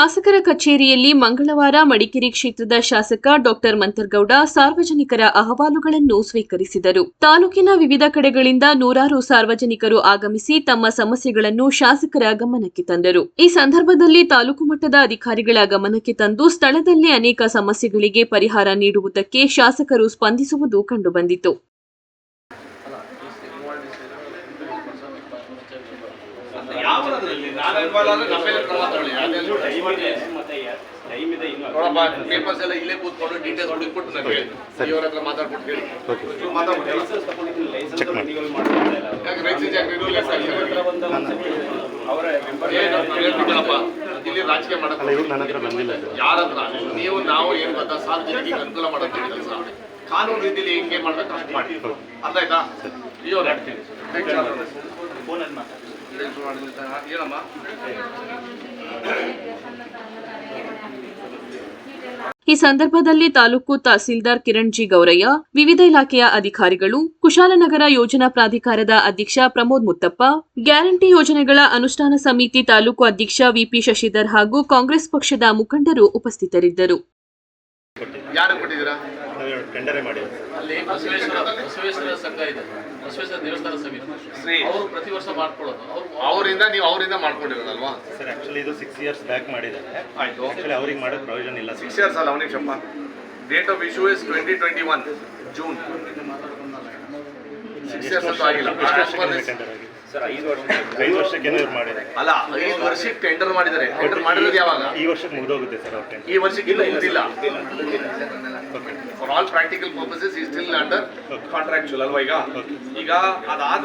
ಶಾಸಕರ ಕಚೇರಿಯಲ್ಲಿ ಮಂಗಳವಾರ ಮಡಿಕೇರಿ ಕ್ಷೇತ್ರದ ಶಾಸಕ ಡಾಕ್ಟರ್ ಮಂತರ್ಗೌಡ ಸಾರ್ವಜನಿಕರ ಅಹವಾಲುಗಳನ್ನು ಸ್ವೀಕರಿಸಿದರು. ತಾಲೂಕಿನ ವಿವಿಧ ಕಡೆಗಳಿಂದ ನೂರಾರು ಸಾರ್ವಜನಿಕರು ಆಗಮಿಸಿ ತಮ್ಮ ಸಮಸ್ಯೆಗಳನ್ನು ಶಾಸಕರ ಗಮನಕ್ಕೆ ತಂದರು. ಈ ಸಂದರ್ಭದಲ್ಲಿ ತಾಲೂಕು ಮಟ್ಟದ ಅಧಿಕಾರಿಗಳ ಗಮನಕ್ಕೆ ತಂದು ಸ್ಥಳದಲ್ಲೇ ಅನೇಕ ಸಮಸ್ಯೆಗಳಿಗೆ ಪರಿಹಾರ ನೀಡುವುದಕ್ಕೆ ಶಾಸಕರು ಸ್ಪಂದಿಸುವುದು ಕಂಡುಬಂದಿತು. ಪೇಪರ್ಸ್ ಎಲ್ಲ ಇಲ್ಲೇ ಕೂತ್ಕೊಂಡು ಡೀಟೇಲ್ಸ್ ಹುಡುಕ್ಬಿಟ್ಟು ನನಗೆ ಹೇಳಿ ಇವ್ರ ಹತ್ರ ಮಾತಾಡ್ಬಿಟ್ಟು ಹೇಳಿ. ಇಲ್ಲ? ನಾನು ರಾಜಕೀಯ ಮಾಡಕ್ಕೆ ಯಾರತ್ರ ಯಾರ ಹತ್ರ ನೀವು ನಾವು ಏನು ಗೊತ್ತಾ? ಸಾರ್ವಜನಿಕ ಅನುಕೂಲ ಮಾಡೋದು ಕೆಲಸ ಕಾನೂನು ರೀತಿಯಲ್ಲಿ ಹೆಂಗೆ ಮಾಡ್ಬೇಕು ಅಷ್ಟು ಮಾಡಿ. ಅರ್ಥ ಆಯ್ತಾ? ಅಯ್ಯೋ ಫೋನಲ್ಲಿ ಈ ಸಂದರ್ಭದಲ್ಲಿ ತಾಲೂಕು ತಹಸೀಲ್ದಾರ್ ಕಿರಣ್ ಜಿ ಗೌರಯ್ಯ, ವಿವಿಧ ಇಲಾಖೆಯ ಅಧಿಕಾರಿಗಳು, ಕುಶಾಲನಗರ ಯೋಜನಾ ಪ್ರಾಧಿಕಾರದ ಅಧ್ಯಕ್ಷ ಪ್ರಮೋದ್ ಮುತ್ತಪ್ಪ, ಗ್ಯಾರಂಟಿ ಯೋಜನೆಗಳ ಅನುಷ್ಠಾನ ಸಮಿತಿ ತಾಲೂಕು ಅಧ್ಯಕ್ಷ ವಿಪಿ ಶಶಿಧರ್ ಹಾಗೂ ಕಾಂಗ್ರೆಸ್ ಪಕ್ಷದ ಮುಖಂಡರು ಉಪಸ್ಥಿತರಿದ್ದರು. ಯಾರು ಕೊಟ್ಟಿದ್ದೀರಾ? ಟೆಂಡರೇ ಮಾಡಿ ಅಲ್ಲಿ ಬಸವೇಶ್ವರ ಬಸವೇಶ್ವರ ಸಂಘ ಇದೆ. ಬಸವೇಶ್ವರ ದೇವಸ್ಥಾನ ಸಮಿತಿ ಅವರು ಪ್ರತಿ ವರ್ಷ ಮಾಡ್ಕೊಳ್ಳೋದು. ಅವರು ಅವರಿಂದ ನೀವು ಅವರಿಂದ ಮಾಡ್ಕೊಂಡಿರೋದಲ್ವಾ? ಸರ್ ಆ್ಯಕ್ಚುಲಿ ಇದು ಸಿಕ್ಸ್ ಇಯರ್ಸ್ ಬ್ಯಾಕ್ ಮಾಡಿದ್ದಾರೆ. ಆಯ್ತು. ಆಕ್ಚುಲಿ ಅವ್ರಿಗೆ ಮಾಡೋದು ಪ್ರಯೋಜನ ಇಲ್ಲ ಸಿಕ್ಸ್ ಇಯರ್ಸ್ ಅಲ್ಲ ಅವನಿಗೆ ಶಪ್ಪ date of issue is twenty twenty one June six years ಅಂತೂ ಆಗಿಲ್ಲ. ಸರ್ ಐದು ವರ್ಷ ಐದು ವರ್ಷಕ್ಕೆ ಇವ್ರು ಮಾಡಿದ್ದಾರೆ ಅಲ್ಲ ಐದು ವರ್ಷಕ್ಕೆ ಟೆಂಡರ್ ಮಾಡಿದ್ದಾರೆ. ಟೆಂಡರ್ ಮಾಡಿರೋದು ಯಾವಾಗ? ಈ ವರ್ಷಕ್ಕೆ ಮುಗಿದೋಗುತ್ತೆ ಸರ್ ಅವ್ರ ಟೆಂಡರ್ ಈ ವರ್ಷಕ್ಕೆ ಇಲ್ಲ ಮುಗಿದಿಲ್ಲ. ಫಾರ್ ಆಲ್ ಪ್ರಾಕ್ಟಿಕಲ್ ಪರ್ಪಸಸ್ ಈ ಸ್ಟಿಲ್ ಅಂಡರ್ ಕಾಂಟ್ರಾಕ್ಚುಲ್ ಅಲ್ವಾ ಈಗ? ಈಗ ಅದಾದ